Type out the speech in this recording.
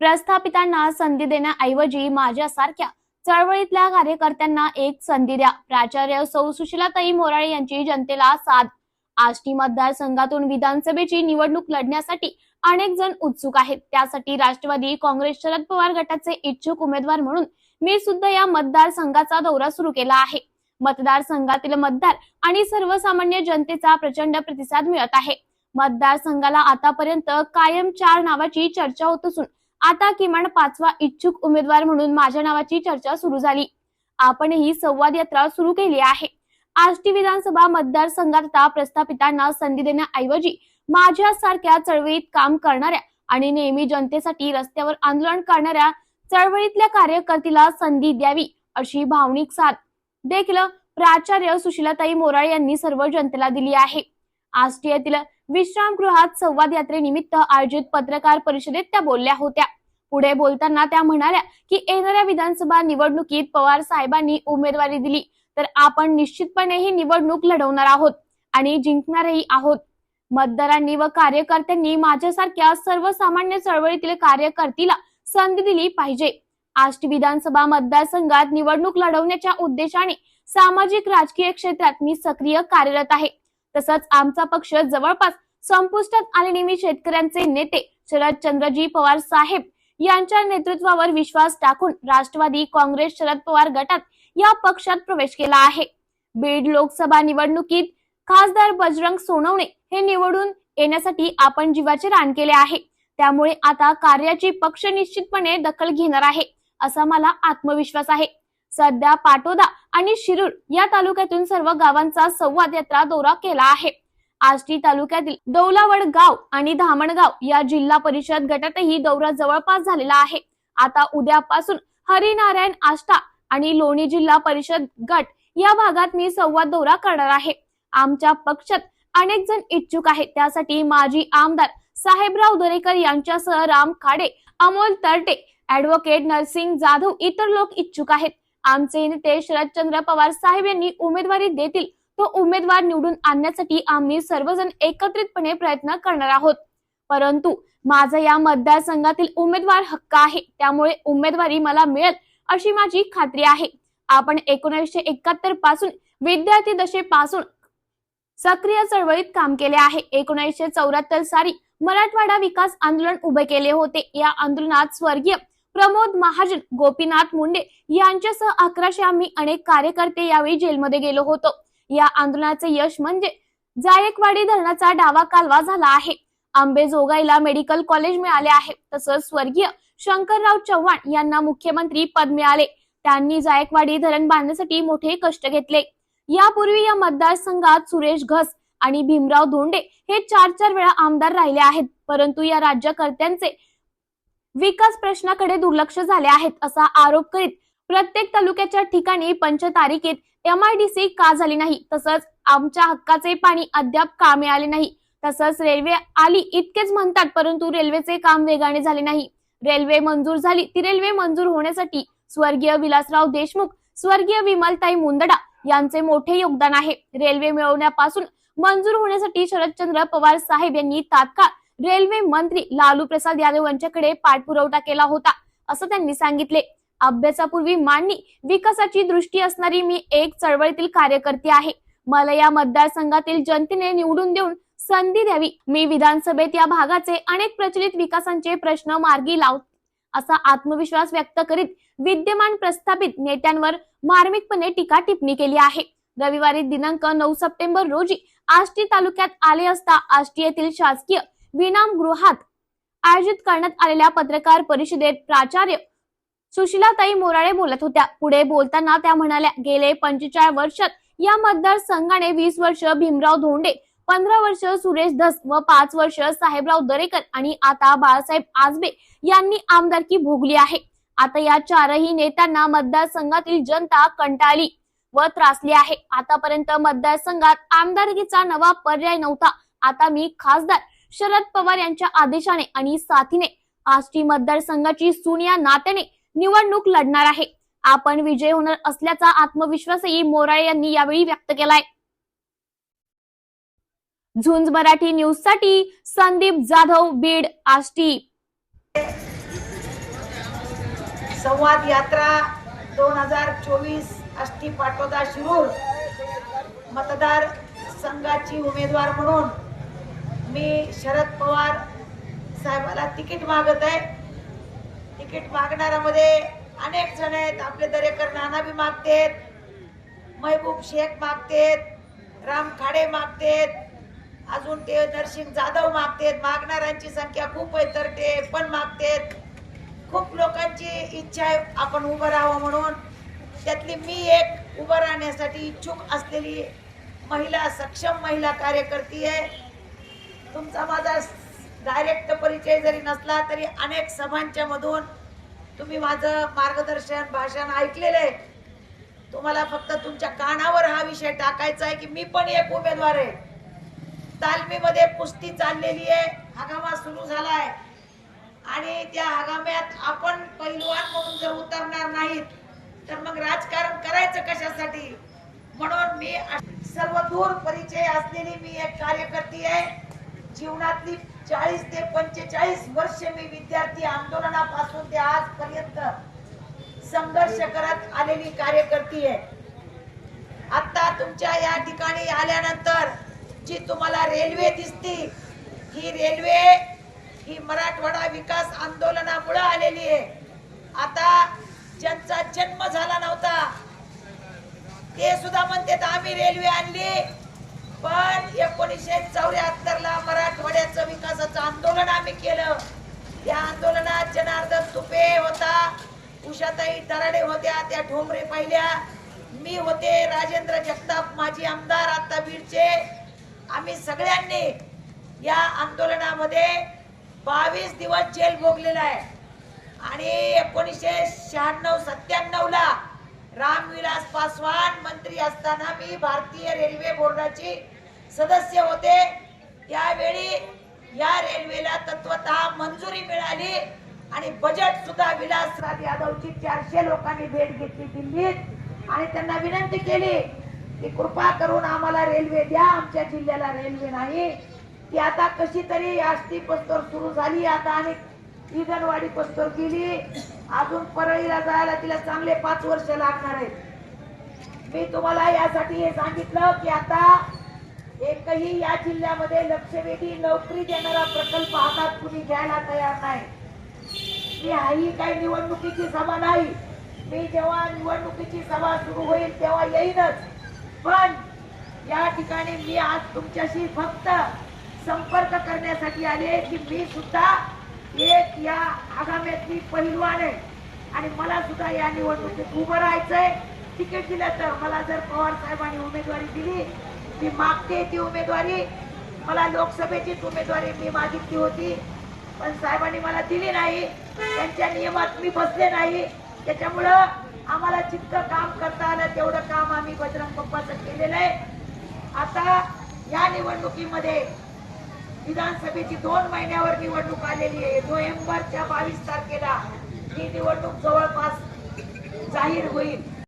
प्रस्थापितांना संधी देण्याऐवजी माझ्यासारख्या चळवळीतल्या कार्यकर्त्यांना एक संधी द्या. प्राचार्य सौ सुशीलाताई मोराळे यांची जनतेला साथ. आष्टी मतदारसंघातून विधानसभेची निवडणूक लढण्यासाठी अनेक जण उत्सुक आहेत. त्यासाठी राष्ट्रवादी काँग्रेस शरद पवार गटाचे इच्छुक उमेदवार म्हणून मी सुद्धा या मतदारसंघाचा दौरा सुरू केला आहे. मतदारसंघातील मतदार आणि सर्वसामान्य जनतेचा प्रचंड प्रतिसाद मिळत आहे. मतदारसंघाला आतापर्यंत कायम चार नावाची चर्चा होत असून आता किमान पाचवा इच्छुक उमेदवार म्हणून माझ्या नावाची चर्चा सुरू झाली. आपण ही संवाद यात्रा सुरू केली आहे. आष्टी विधानसभा मतदारसंघात आता प्रस्थापितांना संधी देण्याऐवजी माझ्यासारख्या चळवळीत काम करणाऱ्या आणि नेहमी जनतेसाठी रस्त्यावर आंदोलन करणाऱ्या चळवळीतल्या कार्यकर्तीला संधी द्यावी अशी भावनिक साथ देखील प्राचार्य सुशीलाताई मोराळे यांनी सर्व जनतेला दिली आहे. आष्टी येथील विश्रामगृहात संवाद यात्रेनिमित्त आयोजित पत्रकार परिषदेत त्या बोलल्या होत्या. पुढे बोलताना त्या म्हणाल्या की येणाऱ्या विधानसभा निवडणुकीत पवार साहेबांनी उमेदवारी दिली तर आपण निश्चितपणे ही निवडणूक लढवणार आहोत आणि जिंकणारही आहोत. मतदारांनी व कार्यकर्त्यांनी माझ्यासारख्या सर्वसामान्य चळवळीतील कार्यकर्तीला संधी दिली पाहिजे. आष्टी विधानसभा मतदारसंघात निवडणूक लढवण्याच्या उद्देशाने सामाजिक राजकीय क्षेत्रात मी सक्रिय कार्यरत आहे. तसंच आमचा पक्ष जवळपास संपुष्टात आणि मी शेतकऱ्यांचे नेते शरद चंद्रजी पवार साहेब यांच्या नेतृत्वावर विश्वास टाकून राष्ट्रवादी काँग्रेस शरद पवार गटात या पक्षात प्रवेश केला आहे. बीड लोकसभा निवडणुकीत खासदार बजरंग सोनवणे हे निवडून येण्यासाठी आपण जीवाचे रान केले आहे. त्यामुळे आता कार्याची पक्ष निश्चितपणे दखल घेणार आहे असा मला आत्मविश्वास आहे. सध्या पाटोदा आणि शिरूर या तालुक्यातून सर्व गावांचा संवाद यात्रा दौरा केला आहे. आष्टी तालुक्यातील दौलावड गाव आणि धामणगाव या जिल्हा परिषद गटातही दौरा जवळपास झालेला आहे. आता उद्यापासून हरिनारायण आष्टा आणि लोणी जिल्हा परिषद गट या भागात मी संवाद दौरा करणार आहे. आमच्या पक्षात अनेक जण इच्छुक आहेत. त्यासाठी माजी आमदार साहेबराव दरेकर यांच्यासह राम खाडे अमोल तरटे ऍडव्होकेट नरसिंग जाधव इतर लोक इच्छुक आहेत. आमचे नेते शरदचंद्र पवार साहेब यांनी उमेदवारी देतील तो उमेदवार निवडून आणण्यासाठी आम्ही सर्वजण एकत्रितपणे प्रयत्न करणार आहोत. परंतु माझा या मतदारसंघातील उमेदवार हक्क आहे त्यामुळे उमेदवारी मला मिळेल अशी माझी खात्री आहे. आपण एकोणीसशे एकाहत्तरपासून विद्यार्थी दशेपासून सक्रिय चळवळीत काम केले आहे. एकोणीसशे चौऱ्याहत्तर साली मराठवाडा विकास आंदोलन उभे केले होते. या आंदोलनात स्वर्गीय प्रमोद महाजन गोपीनाथ मुंडे यांच्यासह अकराशे आम्ही अनेक कार्यकर्ते यावेळी जेलमध्ये गेलो होतो. या आंदोलनाचे यश म्हणजे जायकवाडी धरणाचा डावा कालवा झाला आहे. आंबेजोगाईला मेडिकल कॉलेज मिळाले आहे. तसंच स्वर्गीय शंकरराव चव्हाण यांना मुख्यमंत्री पद मिळाले. त्यांनी जायकवाडी धरण बांधण्यासाठी मोठे कष्ट घेतले. यापूर्वी या मतदारसंघात सुरेश घस आणि भीमराव धोंडे हे चार चार वेळा आमदार राहिले आहेत. परंतु या राज्यकर्त्यांचे विकास प्रश्नाकडे दुर्लक्ष झाले आहेत असा आरोप करीत प्रत्येक तालुक्याच्या ठिकाणी पंचतारिकेत एमआयडीसी का झाली नाही? तसंच आमच्या हक्काचे पाणी अद्याप का मिळाले नाही? तसंच रेल्वे आली इतकेच म्हणतात परंतु रेल्वेचे काम वेगाने झाले नाही. रेल्वे मंजूर झाली ती रेल्वे मंजूर होण्यासाठी स्वर्गीय विलासराव देशमुख स्वर्गीय विमलताई मुंदडा यांचे मोठे योगदान आहे. रेल्वे मिळवण्यापासून मंजूर होण्यासाठी शरदचंद्र पवार साहेब यांनी तात्काळ रेल्वे मंत्री लालू प्रसाद यादव यांच्याकडे पाठपुरवठा केला होता असं त्यांनी सांगितले. अभ्यासापूर्वी मांडणी विकासाची दृष्टी असणारी मी एक चळवळीतील कार्यकर्ती आहे. मला या मतदारसंघातील जनतेने निवडून देऊन संधी द्यावी. मी विधानसभेत या भागाचे अनेक प्रचलित विकासांचे प्रश्न मार्गी लाव असा आत्मविश्वास व्यक्त करीत विद्यमान प्रस्थापित नेत्यांवर मार्मिकपणे टीका टिप्पणी केली आहे. रविवारी दिनांक नऊ सप्टेंबर रोजी आष्टी तालुक्यात आले असता आष्टी येथील शासकीय विनाम गृहात आयोजित करण्यात आलेल्या पत्रकार परिषदेत प्राचार्य सुशीलाताई मोराळे बोलत होत्या. पुढे बोलताना त्या म्हणाल्या गेले पंचेचाळीस वर्षात या मतदारसंघाने वीस वर्ष भीमराव धोंडे पंधरा वर्ष सुरेश धस व पाच वर्ष साहेबराव दरेकर आणि आता बाळासाहेब आजबे यांनी आमदारकी भोगली आहे. आता या चारही नेत्यांना मतदारसंघातील जनता कंटाळली व त्रासली आहे. आतापर्यंत मतदारसंघात आमदारकीचा नवा पर्याय नव्हता. आता मी खासदार शरद पवार यांच्या आदेशाने आणि साथीने आष्टी मतदारसंघाची सुनिया नात्याने निवडणूक लढणार आहे. आपण विजय होणार असल्याचा आत्मविश्वासही मोराळे यांनी यावेळी व्यक्त केलाय. झुंज मराठी न्यूजसाठी संदीप जाधव बीड आष्टी. संवाद यात्रा दोन हजार चोवीस आष्टी पाटोदा शिरूर. मतदार संघाची उमेदवार म्हणून मी शरद पवार साहेबाला तिकीट मागत आहे. तिकीट मागणाऱ्यामध्ये अनेक जण आहेत. आपले दरेकर नाना बी मागतेत. महबूब शेख मागतेत. राम खाडे मागतेत. अजून ते नरसिंग जाधव मागतेत. मागणाऱ्यांची संख्या खूप आहे. तर ते पण मागतेत. खूप लोकांची इच्छा आहे आपण उभं राहावं म्हणून. त्यातली मी एक उभं राहण्यासाठी इच्छुक असलेली महिला सक्षम महिला कार्यकर्ती आहे. तुमचा माझा डायरेक्ट परिचय जरी नसला तरी अनेक सभांच्या मधून तुम्ही माझं मार्गदर्शन भाषण ऐकलेलं आहे. तुम्हाला फक्त तुमच्या कानावर हा विषय टाकायचा आहे की मी पण एक उमेदवार आहे. तालमीमध्ये कुस्ती चाललेली आहे हगामा सुरू झालाय. आणि त्या हगाम्यात आपण पैलवान म्हणून जर उतरणार नाहीत तर मग राजकारण करायचं कशासाठी? म्हणून मी सर्व दूर परिचय असलेली मी एक कार्यकर्ती आहे. जीवनातली चाळीस ते पंचेचाळीस वर्ष मी विद्यार्थी आंदोलनापासून ते आजपर्यंत संघर्ष करत आलेली कार्यकर्ती आहे. आता तुमच्या या ठिकाणी आल्यानंतर जी तुम्हाला रेल्वे दिसती ही रेल्वे ही मराठवाडा विकास आंदोलनामुळे आलेली आहे. आता ज्यांचा जन्म झाला नव्हता ते सुद्धा म्हणतात आम्ही रेल्वे आणली. पण एकोणीसशे चौऱ्याहत्तर ला मराठवाड्याचं विकासाचं आंदोलन आम्ही केलं. त्या आंदोलनात जनार्दन तुपे होता उषाताई दराडे होत्या त्या ठोंबरे पहिल्या. मी होते राजेंद्र जगताप माजी आमदार आता बीडचे. आम्ही सगळ्यांनी या आंदोलनामध्ये बावीस दिवस जेल भोगलेला आहे. आणि एकोणीसशे शहाण्णव सत्त्याण्णव ला रामविलास पासवान मंत्री असताना मी भारतीय रेल्वे बोर्डाची सदस्य होते. त्यावेळी या रेल्वेला तत्वत मंजुरी मिळाली आणि बजेट सुद्धा विलासराव यादवची चारशे लोकांनी भेट घेतली दिल्लीत. आणि त्यांना विनंती केली की कृपा करून आम्हाला रेल्वे द्या आमच्या जिल्ह्याला रेल्वे नाही. ती आता कशी तरी आष्टी पस्तोर सुरू झाली. आता आणि इगनवाडी पस्तोर गेली अजून परळीला जायला तिला चांगले पाच वर्ष लागणार आहेत. मी तुम्हाला यासाठी हे सांगितलं की आता एकही या जिल्ह्यामध्ये लक्षवेधी नोकरी देणारा प्रकल्प हातात कुणी घ्यायला तयार नाही. मी हाही काही निवडणुकीची सभा नाही. मी जेव्हा निवडणुकीची सभा सुरू होईल तेव्हा येईनच. पण या ठिकाणी मी आज तुमच्याशी फक्त संपर्क करण्यासाठी आले की मी सुद्धा एक या आगाम्यातली पहिलवान आहे आणि मला सुद्धा या निवडणुकीत उभं राहायचंय. तिकीट दिलं तर मला जर पवार साहेबांनी उमेदवारी दिली मी मागते ती उमेदवारी. मला लोकसभेचीच उमेदवारी मी मागितली होती पण साहेबांनी मला दिली नाही. त्यांच्या नियमात मी बसले नाही. त्याच्यामुळं आम्हाला जितकं काम करता आलं तेवढं काम आम्ही बजरंग पप्पाचं केलेलं आहे. आता या निवडणुकीमध्ये विधानसभेची दोन महिन्यावर निवडणूक आलेली आहे. नोव्हेंबरच्या बावीस तारखेला ही निवडणूक जवळपास जाहीर होईल.